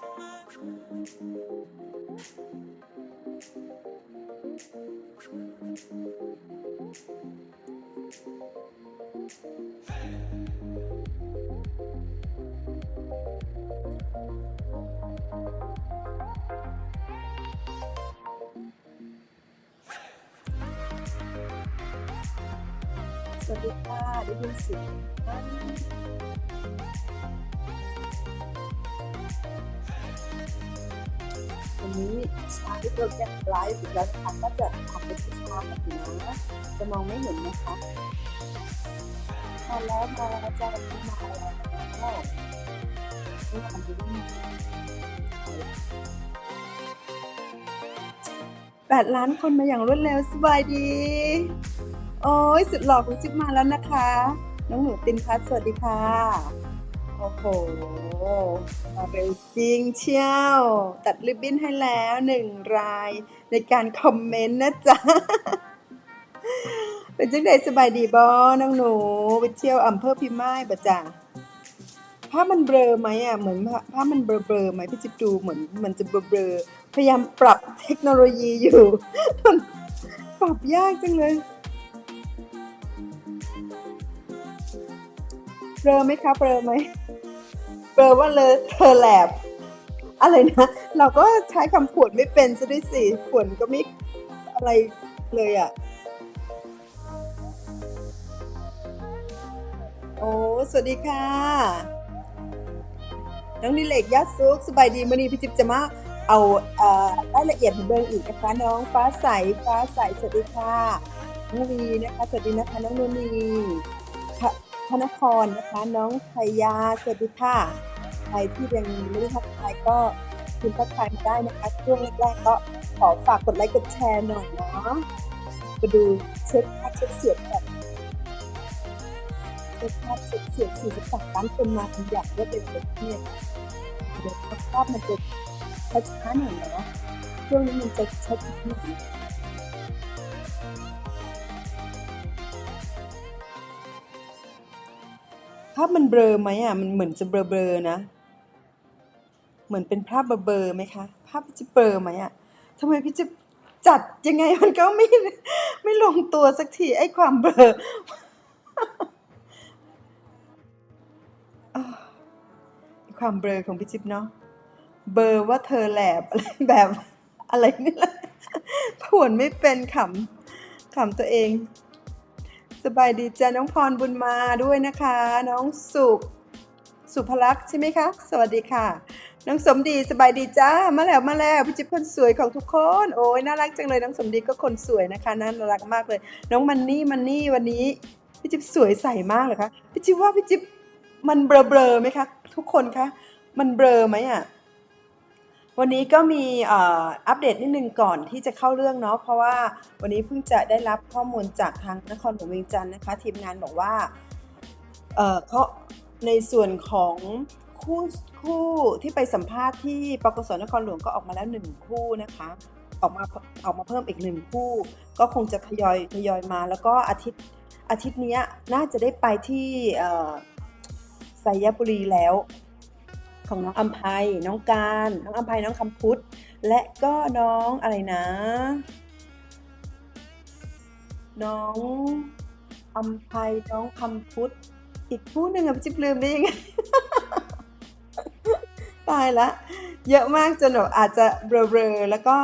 สวัสดีค่ะได้ยินเสียง นวันนี้ชาที่โปรแกรมไลฟ์แล้วนะคะก็จะทำเป็นช้าๆแบบนี้นะจะมองไม่เห็นนะคะมาแล้วมาแล้วอาจารย์ที่มาแล้วนี่ทำดีแปดล้านคนมาอย่างรวดเร็วสบายดี โอ้ยสุดหล่อคุณจิ๊บมาแล้วนะคะ น้องหนูตินพัทสวัสดีค่ะ โอ้โหมาเร็วจริงเชียว ตัดริบบิ้นให้แล้วหนึ่งรายในการคอมเมนต์นะจ๊ะ เป็นจังไดสบายดีบอน้องหนู ไปเที่ยวอำเภอพิมายบะจ้ะภาพมันเบลอไหมอะเหมือนภาพภามันเบลอเบลอไหมพี่จิ๊บดูเหมือนมันจะเบลอเบลอพยายามปรับเทคโนโลยีอยู่ ปรับยากจังเลย เบลอไหมคะเบลอไหมเบลอว่าเลยเธอแลบอะไรนะ เราก็ใช้คำผวนไม่เป็นซะด้วยสิผวนก็ไม่อะไรเลยอะ โอ้ สวัสดีค่ะ น้องนิเลกยอดซุกสบายดีมื่อนี้พี่จิ๊บจะมาเอาเอ่อรายละเอียดเบิ่งอีกนะคะน้องฟ้าใสฟ้าใสสวัสดีค่ะน้องวีนะคะสวัสดีนะคะน้องนุนีพระ พระนครนะคะ น้องไทยาสวัสดีค่ะใครที่ยังไม่ได้ทักทายก็คุณทักทายมาได้นะคะ ช่วงแรกๆก็ขอฝากกดไลค์กดแชร์หน่อยเนาะมาดูเช็คภาพเช็คเสียงแบบเช็คภาพเช็คเสียง43ล้านคนมาเป็นอย่างรวดเร็วเลยเนี่ยเดี๋ยวภาพมันจะช้าๆหน่อยเนาะช่วงนี้มันจะช้าๆาพมันเบลอไหมอะ มันเหมือนจะเบลอๆนะ เหมือนเป็นภาพเบลอๆไหมคะ ภาพพี่จะเบลอไหมอะทำไมพี่จะจัดยังไงมันก็ไม่ไม่ลงตัวสักทีไอ้ความเบลอความเบลอของพี่จิ๊บเนาะ เบลอว่าเธอแหลบอะไรแบบอะไรนี่แหละผวนไม่เป็นขำขำตัวเอง สบายดีจ้ะน้องพรบุญมาด้วยนะคะ น้องสุขสุภลักษณ์ใช่ไหมคะ สวัสดีค่ะ น้องสมดีสบายดีจ้า มาแล้วมาแล้วพี่จิ๊บคนสวยของทุกคน โอ้ยน่ารักจังเลยน้องสมดีก็คนสวยนะคะน่ารักมากเลย น้องมันนี่มันนี่วันนี้พี่จิ๊บสวยใสมากเลยคะพี่จิ๊บว่าพี่จิ๊บมันเบลอเบลอๆไหมคะทุกคนคะมันเบลอไหมอะ วันนี้ก็มีอัปเดตนิดนึงก่อนที่จะเข้าเรื่องเนาะเพราะว่าวันนี้เพิ่งจะได้รับข้อมูลจากทางนครหลวงเวียงจันทร์นะคะ ทีมงานบอกว่าเออเขาในส่วนของคู่คู่ที่ไปสัมภาษณ์ที่ปกสนครหลวงก็ออกมาแล้วหนึ่งคู่นะคะออกมาออกมาเพิ่มอีกหนึ่งคู่ ก็คงจะทยอยทยอยมา แล้วก็อาทิตย์อาทิตย์นี้น่าจะได้ไปที่ไสยบุรีแล้ว ของน้องอัมภัยน้องการ น้องอัมภัยน้องคำพุทธ และก็น้องอะไรนะ น้องอัมภัยน้องคำพุทธ อีกผู้หนึ่งอะพี่จิ๊บลืมได้ยังไง ตายละ เยอะมากจนแบบอาจจะเบลอๆแล้วก็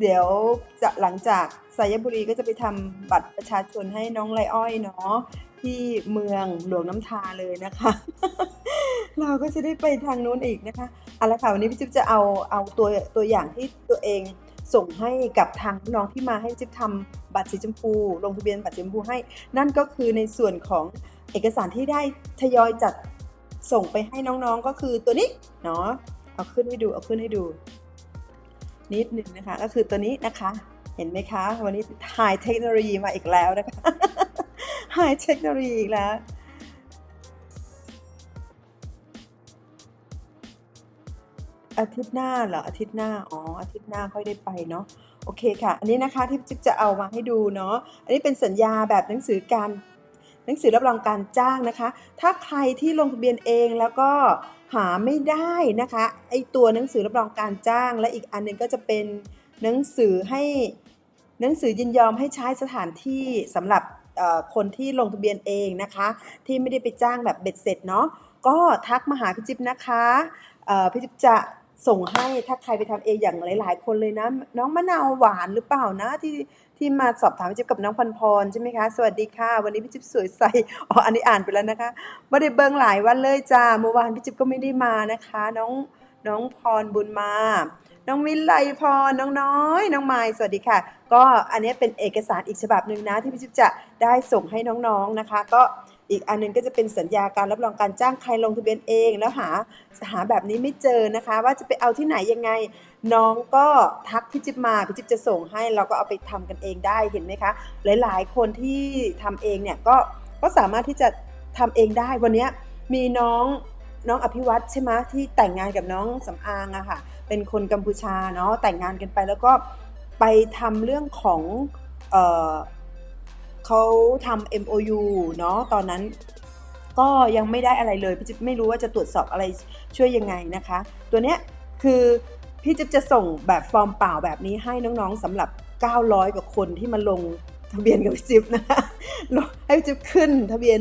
เดี๋ยวจะหลังจากสายบุรีก็จะไปทำบัตรประชาชนให้น้องไรอ้อยเนาะที่เมืองหลวงน้ำทาเลยนะคะ เราก็จะได้ไปทางนู้นอีกนะคะเอาละค่ะวันนี้พี่จิ๊บจะเอาเอาตัวตัวอย่างที่ตัวเองส่งให้กับทางน้องที่มาให้จิ๊บทำบัตรสีชมพูลงทะเบียนบัตรสีชมพูให้ นั่นก็คือในส่วนของเอกสารที่ได้ทยอยจัดส่งไปให้น้องๆก็คือตัวนี้เนาะเอาขึ้นให้ดูเอาขึ้นให้ดู นิดหนึ่งนะคะ ก็คือตัวนี้นะคะ เห็นไหมคะ วันนี้ไฮเทคโนโลยีมาอีกแล้วนะคะไฮเทคโนโลยีอีกแล้ว อาทิตย์หน้าเหรออาทิตย์หน้าอ๋ออาทิตย์หน้าค่อยได้ไปเนาะโอเคค่ะ อันนี้นะคะที่จิ๊บจะเอามาให้ดูเนาะอันนี้เป็นสัญญาแบบหนังสือการหนังสือรับรองการจ้างนะคะ ถ้าใครที่ลงทะเบียนเองแล้วก็หาไม่ได้นะคะไอตัวหนังสือรับรองการจ้าง และอีกอันหนึงก็จะเป็นหนังสือให้หนังสือยินยอมให้ใช้สถานที่สำหรับคนที่ลงทะเบียนเองนะคะ ที่ไม่ได้ไปจ้างแบบเบ็ดเสร็จเนาะก็ทักมาหาพี่จิ๊บนะคะพี่จิ๊บจะ ส่งให้ถ้าใครไปทำเองอย่างหลาย ๆ คนเลยนะ น้องมะนาวหวานหรือเปล่านะที่ที่มาสอบถามพี่จิ๊บกับน้องพันพรใช่ไหมคะ สวัสดีค่ะ วันนี้พี่จิ๊บสวยใสอ๋ออันนี้อ่านไปแล้วนะคะไม่ได้เบิ่งหลายวันเลยจ้าเมื่อวานพี่จิ๊บก็ไม่ได้มานะคะ น้องน้องพรบุญมา น้องวิไลพรน้องน้อย น้องไมายสวัสดีค่ะ ก็อันนี้เป็นเอกสารอีกฉบับหนึ่งนะ ที่พี่จิ๊บจะได้ส่งให้น้อง ๆ นะคะ ก็ อีกอันหนึงก็จะเป็นสัญญาการรับรองการจ้างใครลงทะเบียนเอง แล้วหาหาแบบนี้ไม่เจอนะคะ ว่าจะไปเอาที่ไหนยังไง น้องก็ทักพี่จิ๊บมาพี่จิ๊บจะส่งให้เราก็เอาไปทำกันเองได้เห็นไหมคะ หลายๆ คนที่ทำเองเนี่ยก็ก็สามารถที่จะทำเองได้วันนี้มีน้องน้องอภิวัตใช่ไหมที่แต่งงานกับน้องสำอางอะค่ะเป็นคนกัมพูชาเนาะแต่งงานกันไปแล้วก็ไปทำเรื่องของ เขาทำ MOU เนาะตอนนั้นก็ยังไม่ได้อะไรเลยพี่จิ๊บไม่รู้ว่าจะตรวจสอบอะไรช่วยยังไงนะคะ ตัวเนี้ยคือพี่จิ๊บจะส่งแบบฟอร์มเปล่าแบบนี้ให้น้องๆสำหรับ 900 กว่าคนที่มาลงทะเบียนกับพี่จิ๊บนะคะให้พี่จิ๊บขึ้นทะเบียน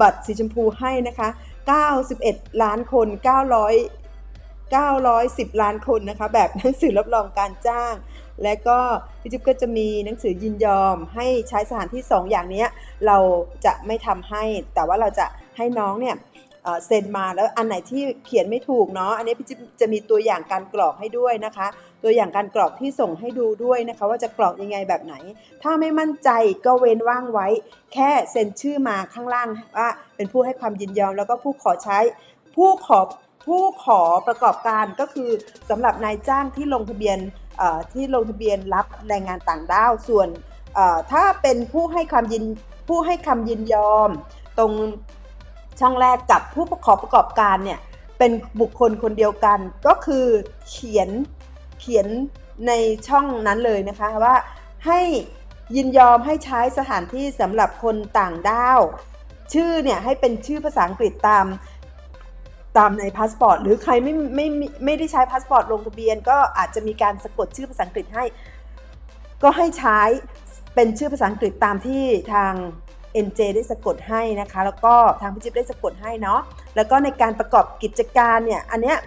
บัตรสีชมพูให้นะคะ 91 ล้านคน 900 910 ล้านคนนะคะ แบบหนังสือรับรองการจ้าง และก็พี่จิ๊บก็จะมีหนังสือยินยอมให้ใช้สถานที่ 2 อย่างนี้เราจะไม่ทำให้ แต่ว่าเราจะให้น้องเนี่ยเซ็นมาแล้วอันไหนที่เขียนไม่ถูกเนาะอันนี้พี่จิ๊บจะมีตัวอย่างการกรอกให้ด้วยนะคะ ตัวอย่างการกรอกที่ส่งให้ดูด้วยนะคะ ว่าจะกรอกยังไงแบบไหน ถ้าไม่มั่นใจก็เว้นว่างไว้ แค่เซ็นชื่อมาข้างล่างว่าเป็นผู้ให้ความยินยอม แล้วก็ผู้ขอใช้ผู้ขอผู้ขอประกอบการก็คือสำหรับนายจ้างที่ลงทะเบียน ที่ลงทะเบียนรับแรงงานต่างด้าว ส่วนถ้าเป็นผู้ให้ความยินผู้ให้คำยินยอม ตรงช่องแรกกับผู้ขอประกอบการเนี่ยเป็นบุคคลคนเดียวกัน ก็คือเขียนเขียนในช่องนั้นเลยนะคะว่าให้ยินยอมให้ใช้สถานที่สำหรับคนต่างด้าว ชื่อเนี่ยให้เป็นชื่อภาษาอังกฤษตาม ตามในพาสปอร์ตหรือใครไม่ไม่ไม่ไม่ได้ใช้พาสปอร์ตลงทะเบียน ก็อาจจะมีการสะกดชื่อภาษาอังกฤษให้ ก็ให้ใช้เป็นชื่อภาษาอังกฤษตามที่ทาง NJ ได้สะกดให้นะคะ แล้วก็ทางพี่จิ๊บได้สะกดให้เนาะแล้วก็ในการประกอบกิจการเนี่ยอันเนี้ย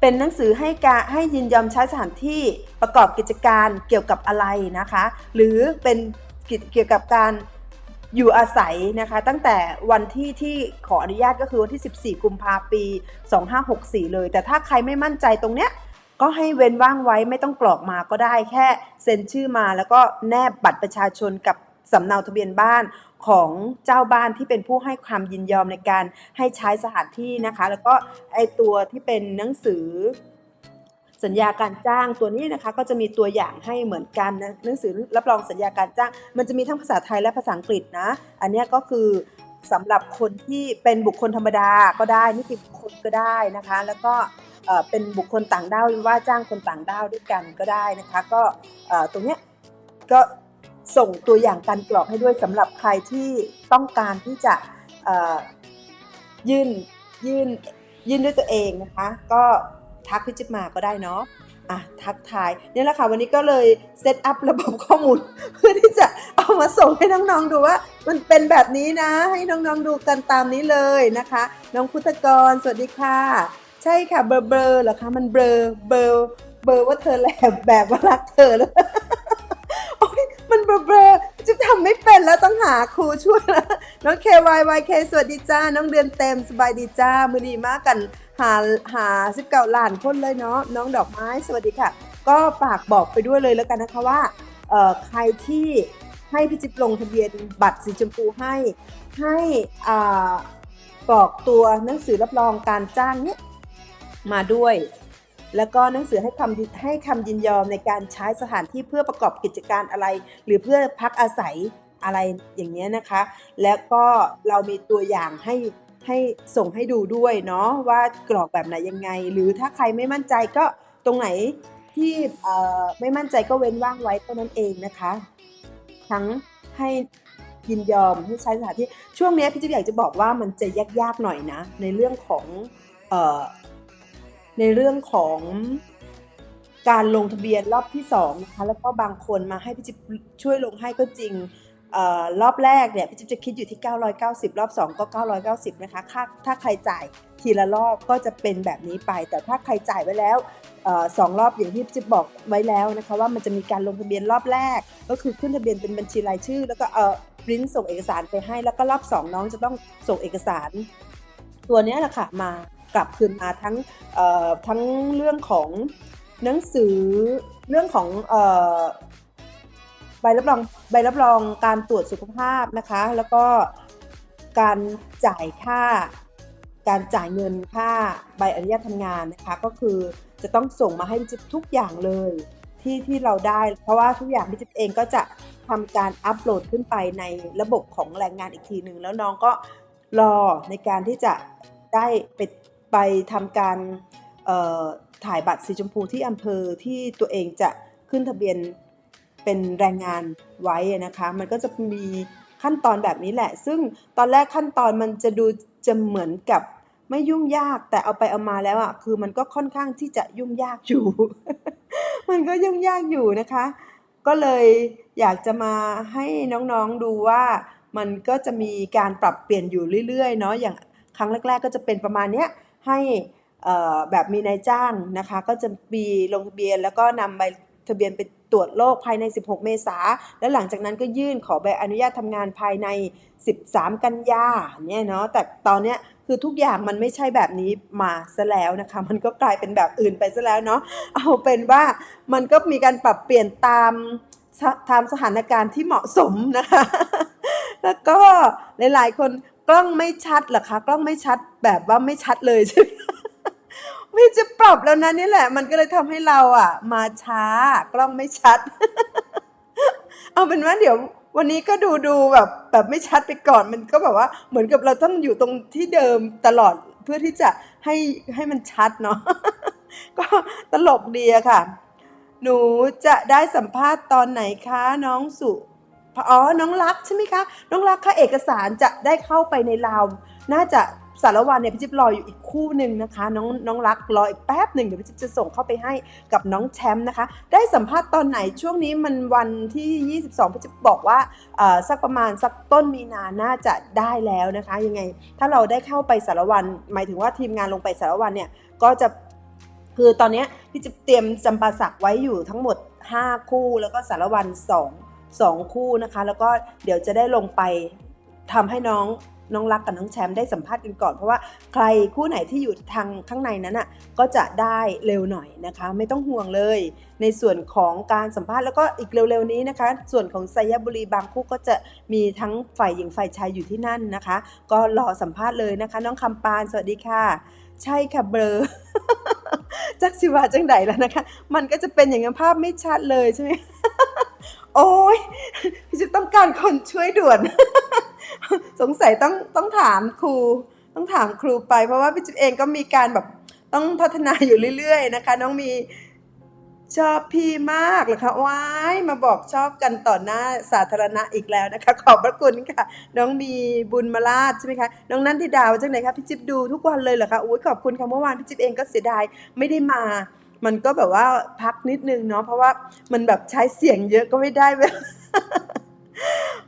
เป็นหนังสือให้การให้ยินยอมใช้สถานที่ประกอบกิจการเกี่ยวกับอะไรนะคะ หรือเป็นเกี่ยวกับการ อยู่อาศัยนะคะตั้งแต่วันที่ที่ขออนุญาตก็คือวันที่ 14 กุมภาปี 2564 เลย แต่ถ้าใครไม่มั่นใจตรงเนี้ยก็ให้เว้นว่างไว้ไม่ต้องกรอกมาก็ได้แค่เซ็นชื่อมาแล้วก็แนบบัตรประชาชนกับสำเนาทะเบียนบ้านของเจ้าบ้านที่เป็นผู้ให้ความยินยอมในการให้ใช้สถานที่นะคะ แล้วก็ไอตัวที่เป็นหนังสือ สัญญาการจ้างตัวนี้นะคะก็จะมีตัวอย่างให้เหมือนกันนะหนังสือรับรองสัญญาการจ้าง มันจะมีทั้งภาษาไทยและภาษาอังกฤษนะ อันนี้ก็คือสำหรับคนที่เป็นบุคคลธรรมดาก็ได้นิติบุคคลก็ได้นะคะ แล้วก็เป็นบุคคลต่างด้าวหรือว่าจ้างคนต่างด้าวด้วยกันก็ได้นะคะ ก็ตรงเนี้ยก็ส่งตัวอย่างการกรอกให้ด้วยสำหรับใครที่ต้องการที่จะยื่นยื่นยื่นด้วยตัวเองนะคะ ก็ ทักพี่จิ๊บมาก็ได้เนาะอะทักทายเนี่ยแหละค่ะวันนี้ก็เลยเซตอัพระบบข้อมูล เพื่อที่จะเอามาส่งให้น้องๆดูว่า มันเป็นแบบนี้นะ ให้น้องๆดูกันตามนี้เลยนะคะ น้องพุทธกร สวัสดีค่ะ ใช่ค่ะเบลอเบลอเหรอคะมันเบลอเบลอเบลอว่าเธอแหลบแบบว่ารักเธอแล้วโอ๊ยมันเบลอเบลอจะทำไม่เป็นแล้วต้องหาครูช่วยแล้วน้อง KYYK สวัสดีจ้าน้องเดือนเต็มสบายดีจ้ามือดีมากกัน หาหาสิบเก้าล้านคนเลยเนาะน้องดอกไม้สวัสดีค่ะ ก็ฝากบอกไปด้วยเลยแล้วกันนะคะว่าใครที่ให้พี่จิ๊บลงทะเบียนบัตรสีชมพูให้ให้อ่ากรอกตัวหนังสือรับรองการจ้างนี้มาด้วย แล้วก็หนังสือให้คำให้คำยินยอมในการใช้สถานที่เพื่อประกอบกิจการอะไร หรือเพื่อพักอาศัยอะไรอย่างเงี้ยนะคะ แล้วก็เรามีตัวอย่างให้ ให้ส่งให้ดูด้วยเนาะว่ากรอกแบบไหนยังไง หรือถ้าใครไม่มั่นใจก็ตรงไหนที่ไม่มั่นใจก็เว้นว่างไว้เท่านั้นเองนะคะ ทั้งให้ยินยอมให้ใช้สถานที่ช่วงนี้พี่จิ๊บอยากจะบอกว่ามันจะยากๆหน่อยนะ ในเรื่องของออในเรื่องของการลงทะเบียนรอบที่2นะคะแล้วก็บางคนมาให้พี่จิ๊บช่วยลงให้ก็จริง รอบแรกเนี่ยพี่จิ๊บจะคิดอยู่ที่ 990 รอบ 2 ก็ 990 นะคะค่าถ้าใครจ่ายทีละรอบก็จะเป็นแบบนี้ไป แต่ถ้าใครจ่ายไว้แล้วออสองรอบอย่างที่พี่จิ๊บบอกไว้แล้วนะคะว่ามันจะมีการลงทะเบียนรอบแรก ก็คือขึ้นทะเบียนเป็นบัญชีรายชื่อ แล้วก็เออปริ้นส่งเอกสารไปให้ แล้วก็รอบสองน้องจะต้องส่งเอกสาร ตัวนี้แหละค่ะมากลับคืนมาทั้งทั้งเรื่องของหนังสือเรื่องของ ใบรับรองใบรับรองการตรวจสุขภาพนะคะ แล้วก็การจ่ายค่า การจ่ายเงินค่าใบอนุญาตทำงานนะคะ ก็คือจะต้องส่งมาให้พี่จิ๊บทุกอย่างเลยที่ที่เราได้ เพราะว่าทุกอย่างพี่จิบเองก็จะทำการอัปโหลดขึ้นไปในระบบของแรงงานอีกทีหนึ่งแล้วน้องก็รอในการที่จะได้ไปไปทำการเอ่อถ่ายบัตรสีชมพูที่อำเภอที่ตัวเองจะขึ้นทะเบียน เป็นแรงงานไว้นะคะ มันก็จะมีขั้นตอนแบบนี้แหละ ซึ่งตอนแรกขั้นตอนมันจะดูจะเหมือนกับไม่ยุ่งยากแต่เอาไปเอามาแล้วอะคือมันก็ค่อนข้างที่จะยุ่งยากอยู่ มันก็ยุ่งยากอยู่นะคะ ก็เลยอยากจะมาให้น้องๆดูว่ามันก็จะมีการปรับเปลี่ยนอยู่เรื่อยๆเนาะอย่างครั้งแรก ๆ ก็จะเป็นประมาณเนี้ยให้แบบมีนายจ้างนะคะ ก็จะมีลงทะเบียนแล้วก็นำใบทะเบียนไป ตรวจโรคภายใน 16 เมษา แล้วหลังจากนั้นก็ยื่นขอใบอนุญาตทำงานภายใน 13 กันยาเนี่ยเนาะ แต่ตอนเนี้ยคือทุกอย่างมันไม่ใช่แบบนี้มาซะแล้วนะคะ มันก็กลายเป็นแบบอื่นไปซะแล้วเนาะ เอาเป็นว่ามันก็มีการปรับเปลี่ยนตามสตามสถานการณ์ที่เหมาะสมนะคะ แล้วก็หลายๆ คนกล้องไม่ชัดหรอคะ กล้องไม่ชัดแบบว่าไม่ชัดเลยใช่ไหม ไม่จะปรับแล้วนะนี่แหละ มันก็เลยทำให้เราอะ มาช้ากล้องไม่ชัด เอาเป็นว่าเดี๋ยววันนี้ก็ดูดูแบบแบบไม่ชัดไปก่อนมันก็แบบว่าเหมือนกับเราต้องอยู่ตรงที่เดิมตลอดเพื่อที่จะให้ให้มันชัดเนาะก็ตลกดีอะค่ะ หนูจะได้สัมภาษณ์ตอนไหนคะน้องสุอ๋อน้องรักใช่ไหมคะ น้องรักค่ะเอกสารจะได้เข้าไปในลาวน่าจะ สารวันเนี่ยพี่จิ๊บรออยู่อีกคู่หนึ่งนะคะ น้องน้องรักรออีกแป๊บหนึ่งเดี๋ยวพี่จิ๊บจะส่งเข้าไปให้กับน้องแชมป์นะคะ ได้สัมภาษณ์ตอนไหนช่วงนี้มันวันที่ 22พี่จิ๊บบอกว่าสักประมาณสักต้นมีนาน่าจะได้แล้วนะคะ ยังไง ถ้าเราได้เข้าไปสารวัน หมายถึงว่าทีมงานลงไปสารวันเนี่ยก็จะคือตอนนี้พี่จะเตรียมจำปาสักไว้อยู่ทั้งหมด 5 คู่ แล้วก็สารวัน 2 2 คู่นะคะ แล้วก็เดี๋ยวจะได้ลงไปทำให้น้อง น้องรักกับน้องแชมป์ได้สัมภาษณ์กันก่อน เพราะว่าใครคู่ไหนที่อยู่ทางข้างในนั้นอะก็จะได้เร็วหน่อยนะคะ ไม่ต้องห่วงเลย ในส่วนของการสัมภาษณ์แล้วก็อีกเร็วๆนี้นะคะ ส่วนของไซยบุรีบางคู่ก็จะมีทั้งฝ่ายหญิงฝ่ายชายอยู่ที่นั่นนะคะ ก็รอสัมภาษณ์เลยนะคะ น้องคำปานสวัสดีค่ะ ใช่ค่ะเบลอจักสิวาจังไดแล้วนะคะ มันก็จะเป็นอย่างนั้นภาพไม่ชัดเลยใช่ไหมโอ้ยพี่จะต้องการคนช่วยด่วน สงสัยต้องต้องถามครู ต้องถามครูไป เพราะว่าพี่จิ๊บเองก็มีการแบบต้องพัฒนาอยู่เรื่อย ๆ นะคะ น้องมีชอบพี่มากเหรอคะว้ายมาบอกชอบกันต่อหน้าสาธารณะอีกแล้วนะคะ ขอบพระคุณค่ะ น้องมีบุญมาลาดใช่ไหมคะน้องนันทิดาวจังไหนคะพี่จิ๊บดูทุกวันเลยเหรอคะอุ้ยขอบคุณค่ะเมื่อวานพี่จิ๊บเองก็เสียดายไม่ได้มา มันก็แบบว่าพักนิดนึงเนาะเพราะว่ามันแบบใช้เสียงเยอะก็ไม่ได้แบบ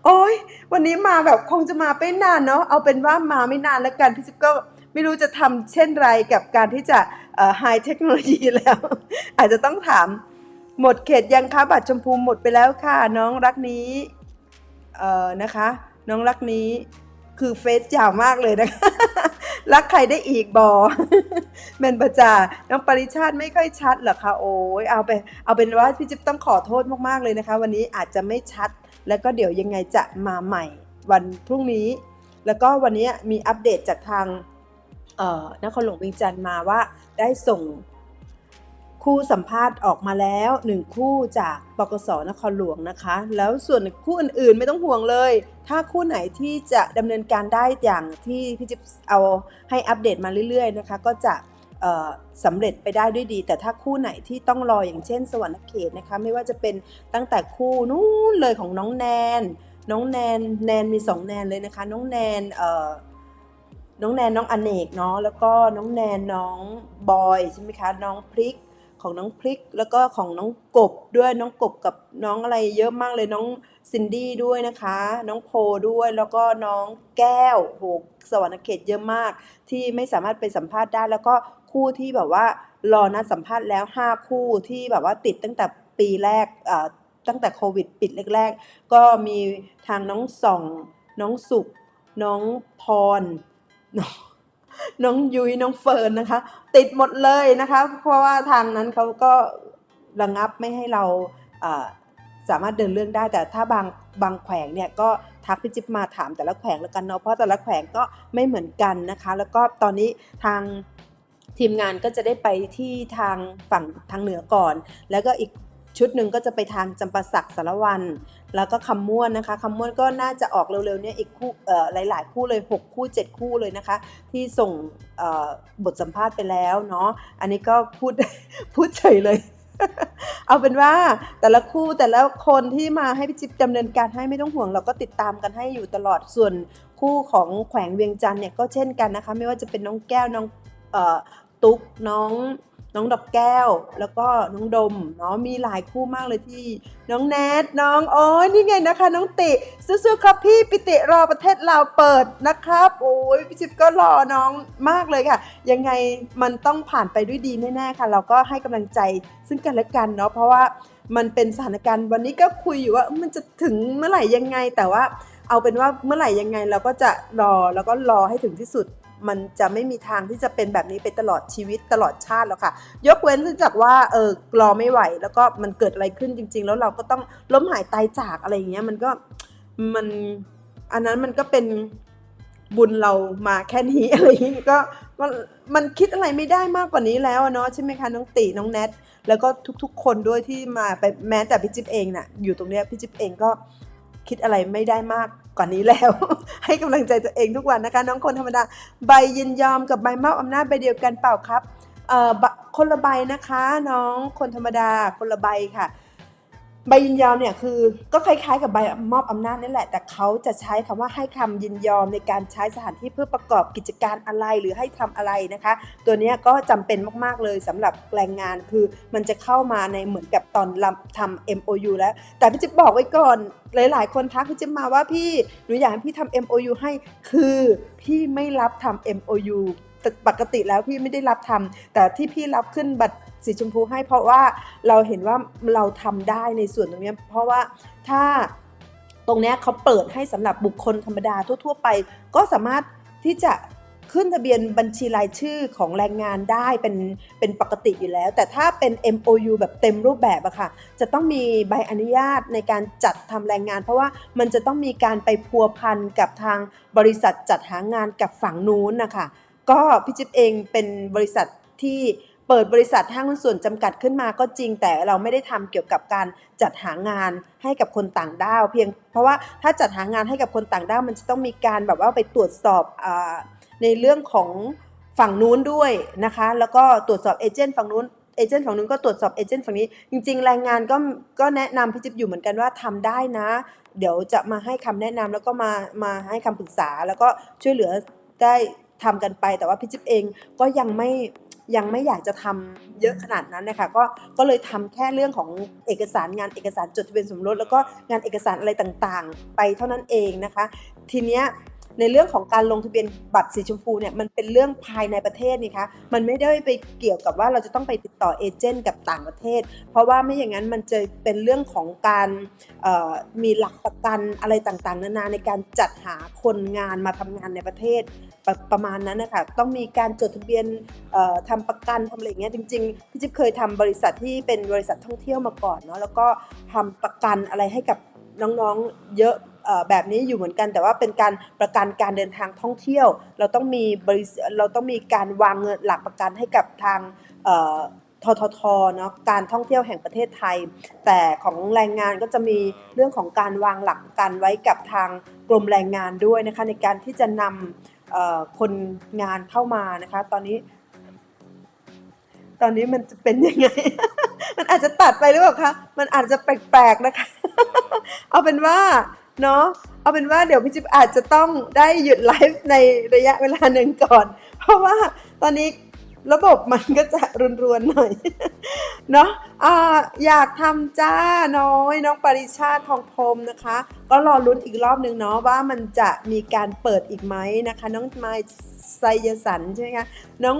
โอ้ยวันนี้มาแบบคงจะมาไม่นานเนาะเอาเป็นว่ามาไม่นานแล้วกันพี่จิ๊บก็ไม่รู้จะทำเช่นไรกับการที่จะไฮเทคโนโลยีแล้ว อาจจะต้องถามหมดเขตยังคะบัตรชมพูหมดไปแล้วค่ะ น้องรักนี้เอ่อนะคะ น้องรักนี้คือเฟซยาวมากเลยนะคะ รักใครได้อีกบอเมนประจา น้องปริชาติไม่ค่อยชัดหรอคะโอ้ยเอาไปเอาเป็นว่าพี่จิ๊บต้องขอโทษมากๆเลยนะคะ วันนี้อาจจะไม่ชัด แล้วก็เดี๋ยวยังไงจะมาใหม่วันพรุ่งนี้ แล้วก็วันนี้มีอัปเดตจากทางนครหลวงเวียงจันทร์มาว่าได้ส่งคู่สัมภาษณ์ออกมาแล้วหนึ่งคู่จากปกสนครหลวงนะคะ แล้วส่วนคู่อื่นๆไม่ต้องห่วงเลย ถ้าคู่ไหนที่จะดำเนินการได้อย่างที่พี่จิ๊บเอาให้อัปเดตมาเรื่อยๆนะคะ ก็จะ สำเร็จไปได้ด้วยดี แต่ถ้าคู่ไหนที่ต้องรออย่างเช่น สวรรณเขตนะคะ ไม่ว่าจะเป็นตั้งแต่คู่นู้นเลยของน้องแนน น้องแนนแนนมีสองแนนเลยนะคะ น้องแนนเอ่อน้องแนนน้องอเนกเนาะแล้วก็น้องแนนน้องบอยใช่ไหมคะน้องพริกของน้องพริก แล้วก็ของน้องกบด้วยน้องกบกับน้องอะไรเยอะมากเลยน้องซินดี้ด้วยนะคะ น้องโพด้วยแล้วก็น้องแก้วโหสวรรคเขตเยอะมาก ที่ไม่สามารถไปสัมภาษณ์ได้ แล้วก็ คู่ที่แบบว่ารอนัดสัมภาษณ์แล้ว 5 คู่ที่แบบว่าติดตั้งแต่ปีแรกตั้งแต่โควิดปิดแรกๆ ก็มีทางน้องส่อง น้องสุข น้องพร น้องน้องยุ้ยน้องเฟิร์นนะคะ ติดหมดเลยนะคะ เพราะว่าทางนั้นเขาก็ระงับไม่ให้เราอ่าสามารถเดินเรื่องได้ แต่ถ้าบางบางแขวงเนี่ยก็ทักพี่จิ๊บมาถามแต่ละแขวงแล้วกันเนาะเพราะแต่ละแขวงก็ไม่เหมือนกันนะคะ แล้วก็ตอนนี้ทาง ทีมงานก็จะได้ไปที่ทางฝั่งทางเหนือก่อน แล้วก็อีกชุดหนึ่งก็จะไปทางจำปาสักสารวัน แล้วก็คำม่วนนะคะคำม่วนก็น่าจะออกเร็วๆเนี่ยอีกคู่เอ่อหลาย ๆ คู่เลย 6 คู่ 7 คู่เลยนะคะ ที่ส่งบทสัมภาษณ์ไปแล้วเนาะอันนี้ก็พูดพูดเฉยเลย เอาเป็นว่าแต่ละคู่แต่ละคนที่มาให้พี่จิ๊บดำเนินการให้ไม่ต้องห่วง เราก็ติดตามกันให้อยู่ตลอดส่วนคู่ของแขวงเวียงจันทร์เนี่ยก็เช่นกันนะคะ ไม่ว่าจะเป็นน้องแก้วน้อง ตุ๊กน้องน้องดอกแก้ว แล้วก็น้องดมเนาะมีหลายคู่มากเลยที่ น้องแนทน้องโอ้ยนี่ไงนะคะ น้องติสู้ๆครับพี่ปิติรอประเทศลาเปิดนะครับ โอ้ยพี่จิ๊บก็รอน้องมากเลยค่ะ ยังไงมันต้องผ่านไปด้วยดีแน่ๆค่ะ เราก็ให้กำลังใจซึ่งกันและกันเนาะเพราะว่ามันเป็นสถานการณ์วันนี้ก็คุยอยู่ว่ามันจะถึงเมื่อไหร่ยังไงแต่ว่าเอาเป็นว่าเมื่อไหร่ยังไงเราก็จะรอแล้วก็รอให้ถึงที่สุด มันจะไม่มีทางที่จะเป็นแบบนี้ไปตลอดชีวิตตลอดชาติแล้วค่ะ ยกเว้นจากว่าเออรอไม่ไหว แล้วก็มันเกิดอะไรขึ้นจริง ๆ แล้วเราก็ต้องล้มหายตายจากอะไรอย่างเงี้ยมันก็มันอันนั้นมันก็เป็นบุญเรามาแค่นี้อะไรอย่างงี้ก็ก็มันคิดอะไรไม่ได้มากกว่านี้แล้วเนาะใช่ไหมคะน้องติน้องแนทแล้วก็ทุกๆ คนด้วยที่มาไปแม้แต่พี่จิ๊บเองน่ะอยู่ตรงเนี้ยพี่จิ๊บเองก็ คิดอะไรไม่ได้มากกว่านี้แล้ว ให้กำลังใจตัวเองทุกวันนะคะ น้องคนธรรมดาใบยินยอมกับใบมอบอำนาจใบเดียวกันเปล่าครับเอ่อคนละใบนะคะ น้องคนธรรมดาคนละใบค่ะ ใบยินยอมเนี่ยคือก็คล้ายๆกับใบมอบอำนาจนี่แหละ แต่เขาจะใช้คำว่าให้คำยินยอมในการใช้สถานที่เพื่อประกอบกิจการอะไรหรือให้ทำอะไรนะคะ ตัวนี้ก็จำเป็นมากๆเลยสำหรับแรงงานคือมันจะเข้ามาในเหมือนกับตอนทำ MOU แล้ว แต่พี่จิ๊บบอกไว้ก่อน หลาย ๆ คนทักพี่จิ๊บมาว่าพี่หนูอยากให้พี่ทำ MOU ให้คือพี่ไม่รับทำ MOU แต่ปกติแล้วพี่ไม่ได้รับทำแต่ที่พี่รับขึ้นบัตรสีชมพูให้เพราะว่าเราเห็นว่าเราทำได้ในส่วนตรงนี้เพราะว่าถ้าตรงนี้เขาเปิดให้สำหรับบุคคลธรรมดาทั่ว ๆ ไป ก็สามารถที่จะ ขึ้นทะเบียนบัญชีรายชื่อของแรงงานได้เป็นเป็นปกติอยู่แล้ว แต่ถ้าเป็น MOU แบบเต็มรูปแบบอะค่ะ จะต้องมีใบอนุญาตในการจัดทำแรงงาน เพราะว่ามันจะต้องมีการไปพัวพันกับทางบริษัทจัดหางานกับฝั่งนู้นนะคะก็พี่จิ๊บเองเป็นบริษัทที่เปิดบริษัทห้างหุ้นส่วนจำกัดขึ้นมาก็จริง แต่เราไม่ได้ทำเกี่ยวกับการจัดหางานให้กับคนต่างด้าว เพียงเพราะว่าถ้าจัดหางานให้กับคนต่างด้าวมันจะต้องมีการแบบว่าไปตรวจสอบอา ในเรื่องของฝั่งนู้นด้วยนะคะ แล้วก็ตรวจสอบเอเจนต์ฝั่งนู้นเอเจนต์ฝั่งนู้นก็ตรวจสอบเอเจนต์ฝั่งนี้ จริงๆแรงงานก็ก็แนะนำพี่จิ๊บอยู่เหมือนกันว่าทำได้นะ เดี๋ยวจะมาให้คำแนะนำแล้วก็มามาให้คำปรึกษา แล้วก็ช่วยเหลือได้ทำกันไป แต่ว่าพี่จิ๊บเองก็ยังไม่ยังไม่อยากจะทำเยอะขนาดนั้นนะคะก็ก็เลยทำแค่เรื่องของเอกสารงานเอกสารจดทะเบียนสมรสแล้วก็งานเอกสารอะไรต่างๆ ไปเท่านั้นเองนะคะ ทีเนี้ย ในเรื่องของการลงทะเบียนบัตรสีชมพูเนี่ยมันเป็นเรื่องภายในประเทศนี่คะมันไม่ได้ไปเกี่ยวกับว่าเราจะต้องไปติดต่อเอเจนต์กับต่างประเทศ เพราะว่าไม่อย่างนั้นมันจะเป็นเรื่องของการมีหลักประกันอะไรต่างๆ นานาในการจัดหาคนงานมาทำงานในประเทศประประมาณนั้นนะคะต้องมีการจดทะเบียนเอ่อทำประกันทำอะไรอย่างเงี้ยจริงๆพี่จิ๊บเคยทำบริษัทที่เป็นบริษัทท่องเที่ยวมาก่อนเนาะแล้วก็ทำประกันอะไรให้กับน้องๆเยอะ แบบนี้อยู่เหมือนกัน แต่ว่าเป็นการประกันการเดินทางท่องเที่ยว เราต้องมีบริเราต้องมีการวางเงินหลักประกันให้กับทางทททเนาะการท่องเที่ยวแห่งประเทศไทย แต่ของแรงงานก็จะมีเรื่องของการวางหลักกันไว้กับทางกรมแรงงานด้วยนะคะในการที่จะนำคนงานเข้ามานะคะตอนนี้ ตอนนี้มันจะเป็นยังไง มันอาจจะตัดไปหรือเปล่าคะมันอาจจะแปลกๆนะคะ เอาเป็นว่า เนาะเอาเป็นว่าเดี๋ยวพี่จิ๊บอาจจะต้องได้หยุดไลฟ์ในระยะเวลาหนึ่งก่อน เพราะว่าตอนนี้ระบบมันก็จะรวนๆหน่อยเนาะอ่าอยากทำจ้าน้อยน้องปริชาติทองพรมนะคะ ก็รอลุ้นอีกรอบหนึ่งเนาะว่ามันจะมีการเปิดอีกไหมนะคะ น้องไมค์ไซยสันใช่ไหมคะน้อง